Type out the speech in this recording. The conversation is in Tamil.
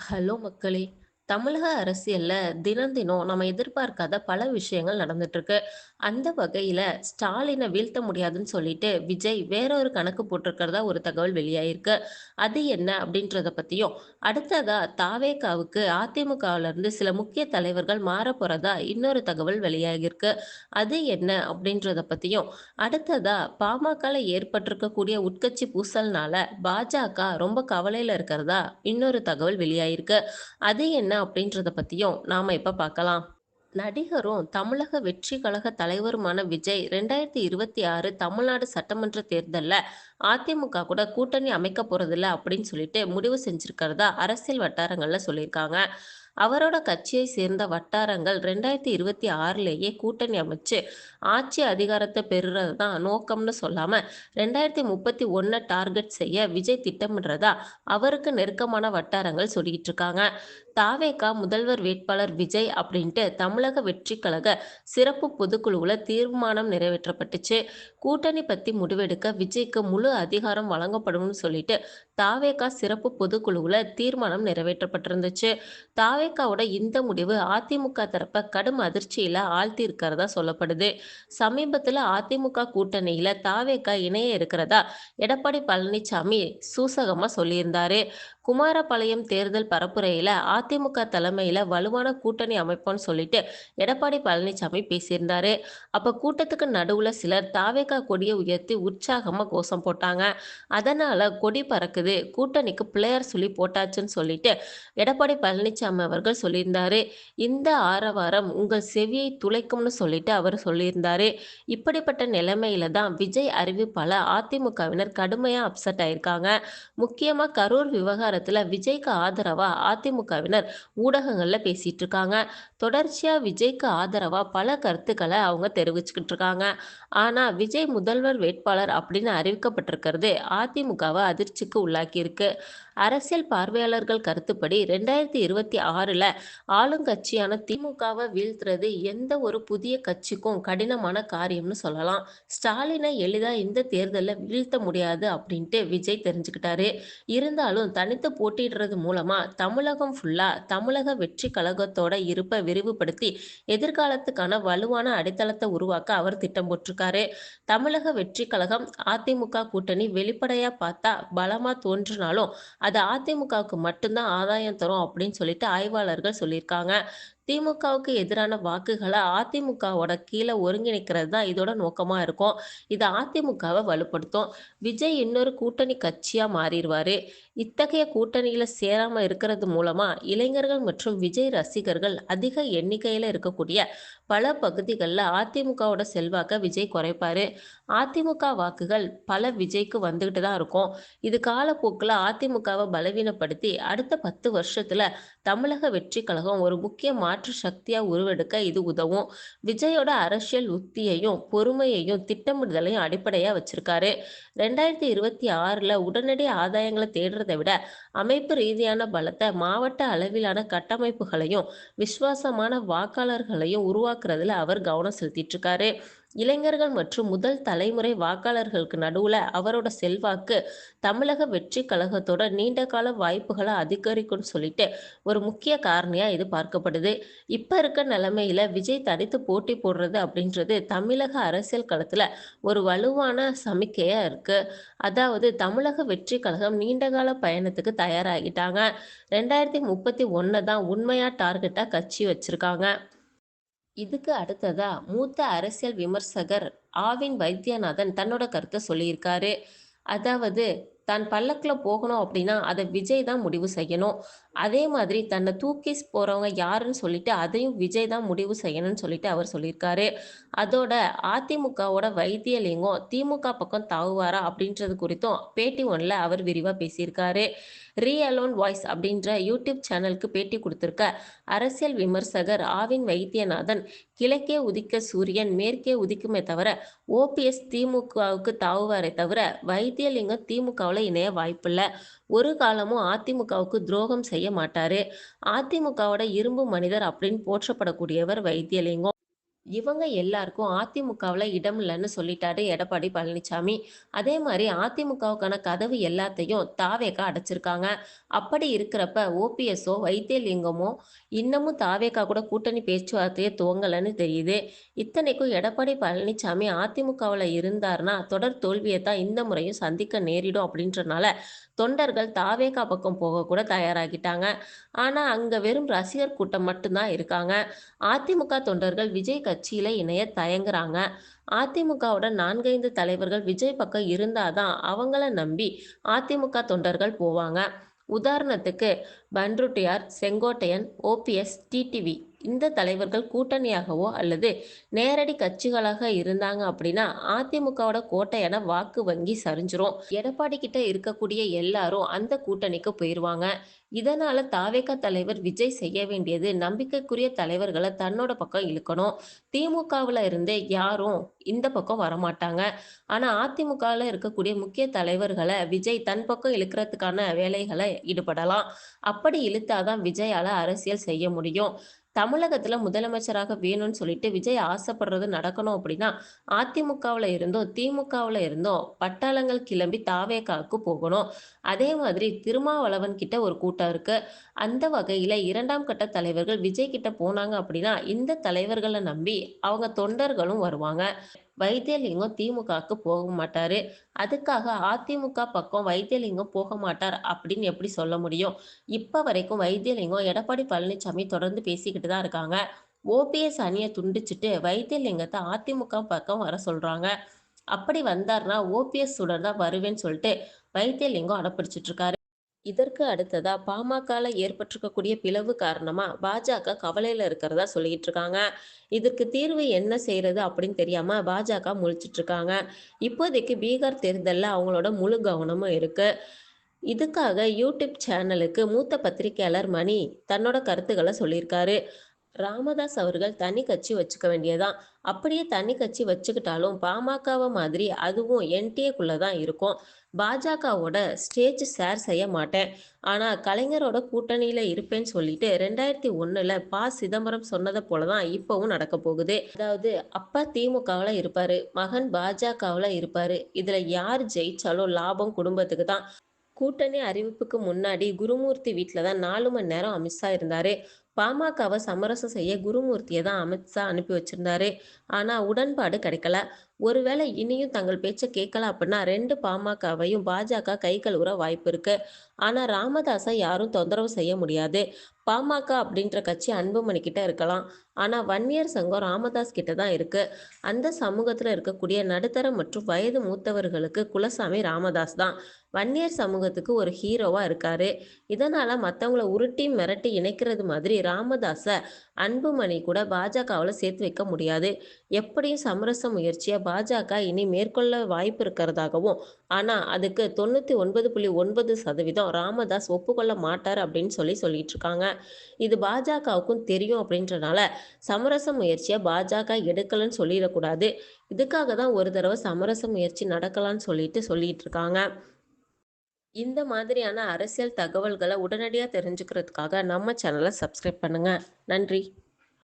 ஹலோ மக்களே! தமிழக அரசியல்ல தினம் தினம் நம்ம எதிர்பார்க்காத பல விஷயங்கள் நடந்துட்டு இருக்கு. அந்த வகையில ஸ்டாலினை வீழ்த்த முடியாதுன்னு சொல்லிட்டு விஜய் வேற ஒரு கணக்கு போட்டிருக்கிறதா ஒரு தகவல் வெளியாயிருக்கு. அது என்ன அப்படின்றத பத்தியும், அடுத்ததா தாவேகாவுக்கு அதிமுகவுல இருந்து சில முக்கிய தலைவர்கள் மாறப் போறதா இன்னொரு தகவல் வெளியாகியிருக்கு. அது என்ன அப்படின்றத பத்தியும், அடுத்ததா பாமகல ஏற்பட்டிருக்கக்கூடிய உட்கட்சி பூசல்னால பாஜக ரொம்ப கவலையில இருக்கிறதா இன்னொரு தகவல் வெளியாயிருக்கு. அது என்ன அப்படின்றத பத்தியும் நாம இப்ப பார்க்கலாம். நடிகரும் தமிழக வெற்றி கழக தலைவருமான விஜய் 2026 தமிழ்நாடு சட்டமன்ற தேர்தலில் அதிமுக கூட கூட்டணி அமைக்க போறதில்ல அப்படின்னு சொல்லிட்டு முடிவு செஞ்சிருக்கிறதா அரசியல் வட்டாரங்கள்ல சொல்லியிருக்காங்க. அவரோட கட்சியை சேர்ந்த வட்டாரங்கள் 2026லேயே கூட்டணி அமைச்சு ஆட்சி அதிகாரத்தை பெறுறது தான் நோக்கம்னு சொல்லாம 2031 டார்கெட் செய்ய விஜய் திட்டமிடுறதா அவருக்கு நெருக்கமான வட்டாரங்கள் சொல்லிட்டு இருக்காங்க. தாவேகா முதல்வர் வேட்பாளர் விஜய் அப்படின்ட்டு தமிழக வெற்றி கழக சிறப்பு பொதுக்குழுவில் தீர்மானம் நிறைவேற்றப்பட்டுச்சு. கூட்டணி பற்றி முடிவெடுக்க விஜய்க்கு முழு அதிகாரம் வழங்கப்படும்னு சொல்லிட்டு தாவேகா சிறப்பு பொதுக்குழுவில் தீர்மானம் நிறைவேற்றப்பட்டிருந்துச்சு. தாவேகாவோட இந்த முடிவு அதிமுக தரப்ப கடும் அதிர்ச்சியில் ஆழ்த்தி இருக்கிறதா சொல்லப்படுது. சமீபத்தில் அதிமுக கூட்டணியில் தாவேகா இணைய இருக்கிறதா எடப்பாடி பழனிசாமி சூசகமாக சொல்லியிருந்தாரு. குமாரபாளையம் தேர்தல் பரப்புரையில அதிமுக தலைமையில வலுவான கூட்டணி அமைப்போம்னு சொல்லிட்டு எடப்பாடி பழனிசாமி பேசியிருந்தாரு. அப்ப கூட்டத்துக்கு நடுவுல சிலர் தாவேகா கொடியை உயர்த்தி உற்சாகமா கோஷம் போட்டாங்க. அதனால கொடி பறக்குது, கூட்டணிக்கு பிள்ளையார் சொல்லி போட்டாச்சுன்னு சொல்லிட்டு எடப்பாடி பழனிசாமி அவர்கள் சொல்லியிருந்தாரு. இந்த ஆரவாரம் உங்கள் செவியை துளைக்கும்னு சொல்லிட்டு அவர் சொல்லியிருந்தாரு. இப்படிப்பட்ட நிலைமையில தான் விஜய் அறிவிப்பால அதிமுகவினர் கடுமையா அப்செட் ஆயிருக்காங்க. முக்கியமா கரூர் விவகாரத்துல விஜய்க்கு ஆதரவா அதிமுகவினர் ஊடகங்கள்ல பேசிட்டு இருக்காங்க. தொடர்ச்சியா விஜய்க்கு ஆதரவா பல கருத்துக்களை அவங்க தெரிவிச்சுக்கிட்டு இருக்காங்க. ஆனா விஜய் முதல்வர் வேட்பாளர் அப்படின்னு அறிவிக்கப்பட்டிருக்கிறது அதிமுகவை அதிர்ச்சிக்கு உள்ளாக்கியிருக்கு. அரசியல் பார்வையாளர்கள் கருத்துப்படி 2026ல ஆளுங்கட்சியான திமுகவை வீழ்த்துறது எந்த ஒரு புதிய கட்சிக்கும் கடினமான காரியம்னு சொல்லலாம். ஸ்டாலினை எளிதா இந்த தேர்தலில் வீழ்த்த முடியாது அப்படின்ட்டு விஜய் தெரிஞ்சுக்கிட்டாரு. இருந்தாலும் தனி அடுத்து போட்டியிடுறது மூலமா தமிழகம் ஃபுல்லா தமிழக வெற்றி கழகத்தோட இருப்பை விரிவுபடுத்தி எதிர்காலத்துக்கான வலுவான அடித்தளத்தை உருவாக்க அவர் திட்டம் போட்டிருக்காரு. தமிழக வெற்றி கழகம் அதிமுக கூட்டணி வெளிப்படையா பார்த்தா பலமா தோன்றினாலும் அது அதிமுகவுக்கு மட்டும்தான் ஆதாயம் தரும் அப்படின்னு சொல்லிட்டு ஆய்வாளர்கள் சொல்லியிருக்காங்க. திமுகவுக்கு எதிரான வாக்குகளை அதிமுகவோட கீழே ஒருங்கிணைக்கிறது தான் இதோட நோக்கமாக இருக்கும். இது அதிமுகவை வலுப்படுத்தும். விஜய் இன்னொரு கூட்டணி கட்சியாக மாறிடுவார் இத்தகைய கூட்டணியில் சேராமல் இருக்கிறது மூலமாக இளைஞர்கள் மற்றும் விஜய் ரசிகர்கள் அதிக எண்ணிக்கையில் இருக்கக்கூடிய பல பகுதிகளில் அதிமுகவோட செல்வாக்க விஜய் குறைப்பாரு. அதிமுக வாக்குகள் பல விஜய்க்கு வந்துகிட்டு தான் இருக்கும். இது காலப்போக்கில் அதிமுகவை பலவீனப்படுத்தி அடுத்த பத்து வருஷத்துல தமிழக வெற்றி கழகம் ஒரு முக்கிய மாற்று சக்தியா உருவெடுக்க இது உதவும். விஜயோட அரசியல் உத்தியையும், பொறுமையையும், திட்டமிடுதலையும் அடிப்படையா வச்சிருக்காரு. 2026ல உடனடி ஆதாயங்களை தேடுறத விட அமைப்பு ரீதியான பலத்தை மாவட்ட அளவிலான கட்டமைப்புகளையும், விசுவாசமான வாக்காளர்களையும் உருவாக்குறதுல அவர் கவனம் செலுத்திட்டு இருக்காரு. இளைஞர்கள் மற்றும் முதல் தலைமுறை வாக்காளர்களுக்கு நடுவுல அவரோட செல்வாக்கு தமிழக வெற்றி கழகத்தோட நீண்டகால வாய்ப்புகளை அதிகரிக்கும்னு சொல்லிட்டு ஒரு முக்கிய காரணியா இது பார்க்கப்படுது. இப்ப இருக்க நிலைமையில விஜய் தனித்து போட்டி போடுறது அப்படின்றது தமிழக அரசியல் களத்துல ஒரு வலுவான சமிக்கையா இருக்கு. அதாவது தமிழக வெற்றி கழகம் நீண்டகால பயணத்துக்கு தயாராகிட்டாங்க. 2031 தான் உண்மையா டார்கெட்டா கட்சி வச்சிருக்காங்க. இதுக்கு அடுத்ததா மூத்த அரசியல் விமர்சகர் ஆவின் வைத்தியநாதன் தன்னோட கருத்தை சொல்லியிருக்காரு. அதாவது தான் பல்லக்கில் போகணும் அப்படின்னா அதை விஜய் தான் முடிவு செய்யணும். அதே மாதிரி தன்னை தூக்கி போறவங்க யாருன்னு சொல்லிட்டு அதையும் விஜய் தான் முடிவு செய்யணும்னு சொல்லிட்டு அவர் சொல்லியிருக்காரு. அதோட அதிமுகவோட வைத்தியலிங்கம் திமுக பக்கம் தாவுவாரா அப்படின்றது குறித்தும் பேட்டி ஒண்ணுல அவர் விரிவா பேசியிருக்காரு. ரீ அலோன் வாய்ஸ் அப்படின்ற யூடியூப் சேனலுக்கு பேட்டி கொடுத்திருக்க அரசியல் விமர்சகர் ஆவின் வைத்தியநாதன் கிழக்கே உதிக்க சூரியன் மேற்கே உதிக்குமே தவிர ஓபிஎஸ் திமுகவுக்கு தாவுவாரே தவிர வைத்தியலிங்கம் திமுகவில் இணைய வாய்ப்பில்லை ஒரு காலமும் அதிமுகவுக்கு துரோகம் செய்ய மாட்டாரு. அதிமுகவோட இரும்பு மனிதர் அப்படின்னு போற்றப்படக்கூடியவர் வைத்தியலிங்கம். இவங்க எல்லாருக்கும் அதிமுகவில் இடம் இல்லைன்னு சொல்லிட்டாரு எடப்பாடி பழனிசாமி. அதே மாதிரி அதிமுகவுக்கான கதவு எல்லாத்தையும் தாவேக்கா அடைச்சிருக்காங்க. அப்படி இருக்கிறப்ப ஓபிஎஸ்ஸோ, வைத்தியலிங்கமோ இன்னமும் தாவேக்கா கூட கூட்டணி பேச்சுவார்த்தையே துவங்கலைன்னு தெரியுது. இத்தனைக்கும் எடப்பாடி பழனிசாமி அதிமுகவில் இருந்தார்னா தொடர் தோல்வியை தான் இந்த முறையும் சந்திக்க நேரிடும் அப்படின்றனால தொண்டர்கள் தாவேக்கா பக்கம் போக கூட தயாராகிட்டாங்க. ஆனால் அங்கே வெறும் ரசிகர் கூட்டம் மட்டும்தான் இருக்காங்க. அதிமுக தொண்டர்கள் விஜய் கட்சியில இணைய தயங்குறாங்க. அதிமுகவோட நான்கைந்து தலைவர்கள் விஜய் பக்கம் இருந்தாதான் அவங்கள நம்பி அதிமுக தொண்டர்கள் போவாங்க. உதாரணத்துக்கு பண்ருட்டியார், செங்கோட்டையன், ஓபிஎஸ், டிடிவி இந்த தலைவர்கள் கூட்டணியாகவோ அல்லது நேரடி கட்சிகளாக இருந்தாங்க அப்படின்னா அதிமுகவோட கோட்டையான வாக்கு வங்கி சரிஞ்சிரும். எடப்பாடி கிட்ட இருக்கக்கூடிய எல்லாரும் அந்த கூட்டணிக்கு போயிருவாங்க. இதனால தாவேக தலைவர் விஜய் செய்ய வேண்டியது நம்பிக்கைக்குரிய தலைவர்களை தன்னோட பக்கம் இழுக்கணும். திமுகவில் இருந்து யாரும் இந்த பக்கம் வரமாட்டாங்க. ஆனா அதிமுகவில் இருக்கக்கூடிய முக்கிய தலைவர்களை விஜய் தன் பக்கம் இழுக்கிறதுக்கான வேலைகளை ஈடுபடலாம். அப்படி இழுத்தாதான் விஜயால அரசியல் செய்ய முடியும். தமிழகத்துல முதலமைச்சராக வேணும்னு சொல்லிட்டு விஜய் ஆசைப்படுறது நடக்கணும் அப்படின்னா அதிமுகவுல இருந்தும், திமுகவுல இருந்தும் பட்டாளங்கள் கிளம்பி தாவேக்காவுக்கு போகணும். அதே மாதிரி திருமாவளவன் கிட்ட ஒரு கூட்டம் இருக்கு. அந்த வகையில இரண்டாம் கட்ட தலைவர்கள் விஜய் கிட்ட போனாங்க அப்படின்னா இந்த தலைவர்களை நம்பி அவங்க தொண்டர்களும் வருவாங்க. வைத்தியலிங்கம் திமுகவுக்கு போக மாட்டாரு. அதுக்காக அதிமுக பக்கம் வைத்தியலிங்கம் போக மாட்டார் அப்படின்னு எப்படி சொல்ல முடியும்? இப்ப வரைக்கும் வைத்தியலிங்கம் எடப்பாடி பழனிசாமி தொடர்ந்து பேசிக்கிட்டு தான் இருக்காங்க. ஓபிஎஸ் அணியை துண்டிச்சுட்டு வைத்தியலிங்கத்தை அதிமுக பக்கம் வர சொல்றாங்க. அப்படி வந்தார்னா ஓபிஎஸ் உடன் தான் வருவேன்னு சொல்லிட்டு வைத்தியலிங்கம் அடப்பிடிச்சிட்டு இருக்காரு. இதற்கு அடுத்ததா பாமகல ஏற்பட்டிருக்கக்கூடிய பிளவு காரணமா பாஜக கவலையில இருக்கிறதா சொல்லிட்டு இருக்காங்க. இதற்கு தீர்வு என்ன செய்யறது அப்படின்னு தெரியாம பாஜக முழிச்சிட்டு இருக்காங்க. இப்போதைக்கு பீகார் தேர்தல்ல அவங்களோட முழு கவனமும் இருக்கு. இதுக்காக யூடியூப் சேனலுக்கு மூத்த பத்திரிகையாளர் மணி தன்னோட கருத்துக்களை சொல்லியிருக்காரு. ராமதாஸ் அவர்கள் தனி கட்சி வச்சுக்க வேண்டியதான் அப்படியே தனி கட்சி வச்சுக்கிட்டாலும் பாமகவை மாதிரி அதுவும் என்டிஏக்குள்ள தான் இருக்கும். பாஜகவோட ஸ்டேஜ் ஷேர் செய்ய மாட்டேன். ஆனா கலைஞரோட கூட்டணியில இருப்பேன்னு சொல்லிட்டு 2001ல ப. சிதம்பரம் சொன்னதை போல தான் இப்பவும் நடக்க போகுது. அதாவது அப்பா திமுகவில் இருப்பாரு. மகன் பாஜகவில் இருப்பாரு. இதுல யார் ஜெயிச்சாலும் லாபம் குடும்பத்துக்கு தான். கூட்டணி அறிவிப்புக்கு முன்னாடி குருமூர்த்தி வீட்டில் தான் நாலு மணி நேரம் அமித்ஷா இருந்தாரு. பாமகவை சமரசம் செய்ய குருமூர்த்தியை தான் அமித்ஷா அனுப்பி வச்சிருந்தாரு. ஆனா உடன்பாடு கிடைக்கல. ஒருவேளை இனியும் தங்கள் பேச்சை கேட்கல அப்படின்னா ரெண்டு பாமகவையும் பாஜக கை கழுவுற வாய்ப்பு இருக்கு. ஆனா ராமதாஸை யாரும் தொந்தரவு செய்ய முடியாது. பாமக அப்படின்ற கட்சி அன்புமணி கிட்ட இருக்கலாம். ஆனா வன்னியர் சங்கம் ராமதாஸ் கிட்ட தான் இருக்கு. அந்த சமூகத்துல இருக்கக்கூடிய நடுத்தர மற்றும் வயது மூத்தவர்களுக்கு குலசாமி ராமதாஸ் தான். வன்னியர் சமூகத்துக்கு ஒரு ஹீரோவா இருக்காரு. இதனால மத்தவங்கள உருட்டி மிரட்டி இணைக்கிறது மாதிரி ராமதாஸை அன்புமணி கூட பாஜகவில் சேர்த்து வைக்க முடியாது. எப்படியும் சமரச முயற்சியை பாஜக இனி மேற்கொள்ள வாய்ப்பு இருக்கிறதாகவும், ஆனால் அதுக்கு 99.9% ராமதாஸ் ஒப்புக்கொள்ள மாட்டார் அப்படின்னு சொல்லி சொல்லிட்டு இருக்காங்க. இது பாஜகவுக்கும் தெரியும் அப்படின்றனால சமரச முயற்சியை பாஜக எடுக்கலன்னு சொல்லிடக்கூடாது. இதுக்காக தான் ஒரு தடவை சமரச முயற்சி நடக்கலான்னு சொல்லிட்டு சொல்லிட்டு இருக்காங்க. இந்த மாதிரியான அரசியல் தகவல்களை உடனடியாக தெரிஞ்சுக்கிறதுக்காக நம்ம சேனலை சப்ஸ்கிரைப் பண்ணுங்கள் நன்றி.